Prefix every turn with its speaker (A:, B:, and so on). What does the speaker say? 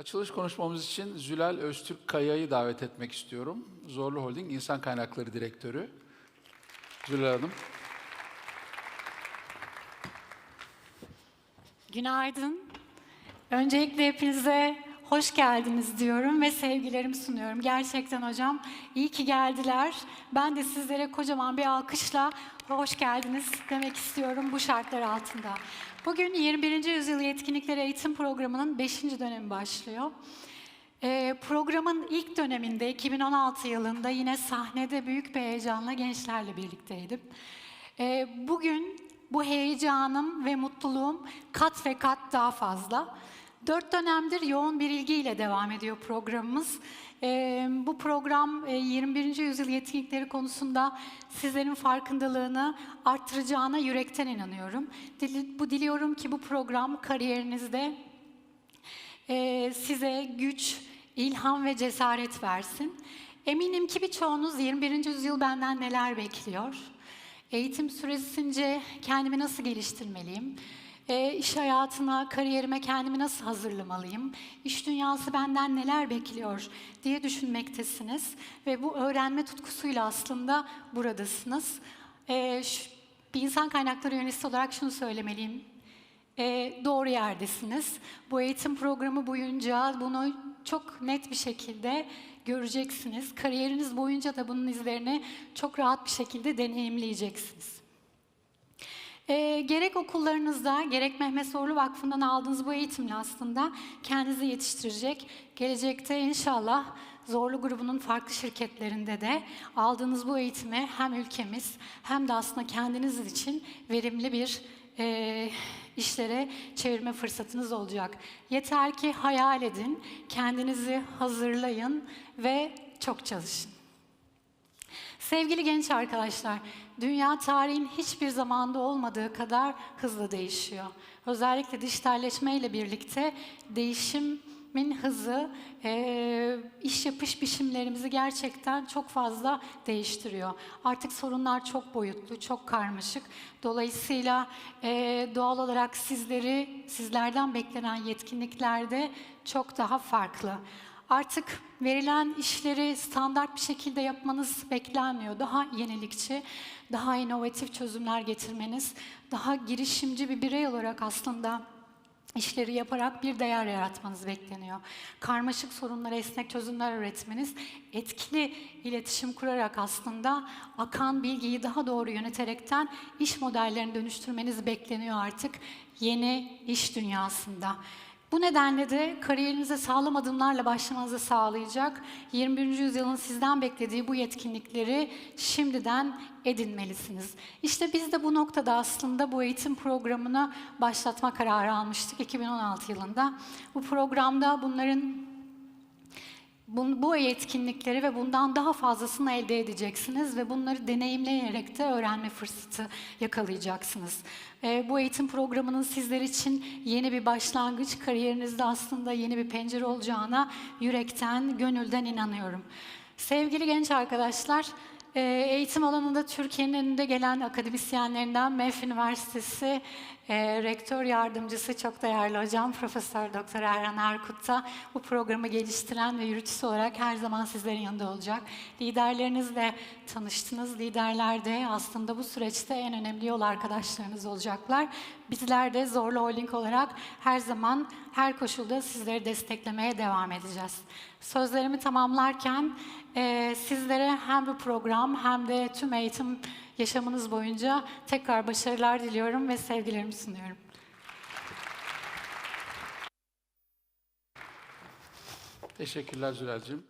A: Açılış konuşmamız için Zülal Öztürk Kaya'yı davet etmek istiyorum. Zorlu Holding İnsan Kaynakları Direktörü. Zülal Hanım.
B: Günaydın. Öncelikle hepinize hoş geldiniz diyorum ve sevgilerimi sunuyorum. Gerçekten hocam iyi ki geldiler. Ben de sizlere kocaman bir alkışla hoş geldiniz demek istiyorum bu şartlar altında. Bugün 21. Yüzyıl Yetkinlikleri Eğitim Programı'nın 5. dönemi başlıyor. Ee, programın ilk döneminde 2016 yılında yine sahnede büyük bir heyecanla gençlerle birlikteydim. Ee, bugün bu heyecanım ve mutluluğum kat ve kat daha fazla. Dört dönemdir yoğun bir ilgiyle devam ediyor programımız. Ee, bu program e, 21. yüzyıl yetkinlikleri konusunda sizlerin farkındalığını arttıracağına yürekten inanıyorum. Bu diliyorum ki bu program kariyerinizde e, size güç, ilham ve cesaret versin. Eminim ki birçoğunuz 21. yüzyıl benden neler bekliyor? Eğitim süresince kendimi nasıl geliştirmeliyim? E, iş hayatına, kariyerime kendimi nasıl hazırlamalıyım? İş dünyası benden neler bekliyor diye düşünmektesiniz. Ve bu öğrenme tutkusuyla aslında buradasınız. E, şu- bir insan kaynakları yöneticisi olarak şunu söylemeliyim. E, doğru yerdesiniz. Bu eğitim programı boyunca bunu çok net bir şekilde göreceksiniz. Kariyeriniz boyunca da bunun izlerini çok rahat bir şekilde deneyimleyeceksiniz. E, gerek okullarınızda, gerek Mehmet Zorlu Vakfı'ndan aldığınız bu eğitimle aslında kendinizi yetiştirecek. Gelecekte inşallah Zorlu grubunun farklı şirketlerinde de aldığınız bu eğitimi hem ülkemiz hem de aslında kendiniz için verimli bir e, işlere çevirme fırsatınız olacak. Yeter ki hayal edin, kendinizi hazırlayın ve çok çalışın. Sevgili genç arkadaşlar, dünya tarihin hiçbir zamanda olmadığı kadar hızlı değişiyor. Özellikle dijitalleşme ile birlikte değişimin hızı eee, iş yapış biçimlerimizi gerçekten çok fazla değiştiriyor. Artık sorunlar çok boyutlu, çok karmaşık. Dolayısıyla eee, doğal olarak sizleri, sizlerden beklenen yetkinliklerde çok daha farklı. Artık verilen işleri standart bir şekilde yapmanız beklenmiyor. Daha yenilikçi, daha inovatif çözümler getirmeniz, daha girişimci bir birey olarak aslında işleri yaparak bir değer yaratmanız bekleniyor. Karmaşık sorunlara esnek çözümler üretmeniz, etkili iletişim kurarak aslında akan bilgiyi daha doğru yöneterekten iş modellerini dönüştürmeniz bekleniyor artık yeni iş dünyasında. Bu nedenle de kariyerinize sağlam adımlarla başlamanızı sağlayacak 21. yüzyılın sizden beklediği bu yetkinlikleri şimdiden edinmelisiniz. İşte biz de bu noktada aslında bu eğitim programını başlatma kararı almıştık 2016 yılında. Bu programda bunların bu, bu yetkinlikleri ve bundan daha fazlasını elde edeceksiniz ve bunları deneyimleyerek de öğrenme fırsatı yakalayacaksınız. Ee, bu eğitim programının sizler için yeni bir başlangıç, kariyerinizde aslında yeni bir pencere olacağına yürekten, gönülden inanıyorum. Sevgili genç arkadaşlar, e, eğitim alanında Türkiye'nin önünde gelen akademisyenlerinden MEF Üniversitesi e, Rektör Yardımcısı çok değerli hocam Profesör Doktor Erhan Erkut bu programı geliştiren ve yürütücüsü olarak her zaman sizlerin yanında olacak. Liderlerinizle tanıştınız. Liderler de aslında bu süreçte en önemli yol arkadaşlarınız olacaklar. Bizler de Zorlu Holding olarak her zaman her koşulda sizleri desteklemeye devam edeceğiz. Sözlerimi tamamlarken e, sizlere hem bu program hem de tüm eğitim yaşamınız boyunca tekrar başarılar diliyorum ve sevgilerimi sunuyorum.
A: Teşekkürler Zülal'cığım.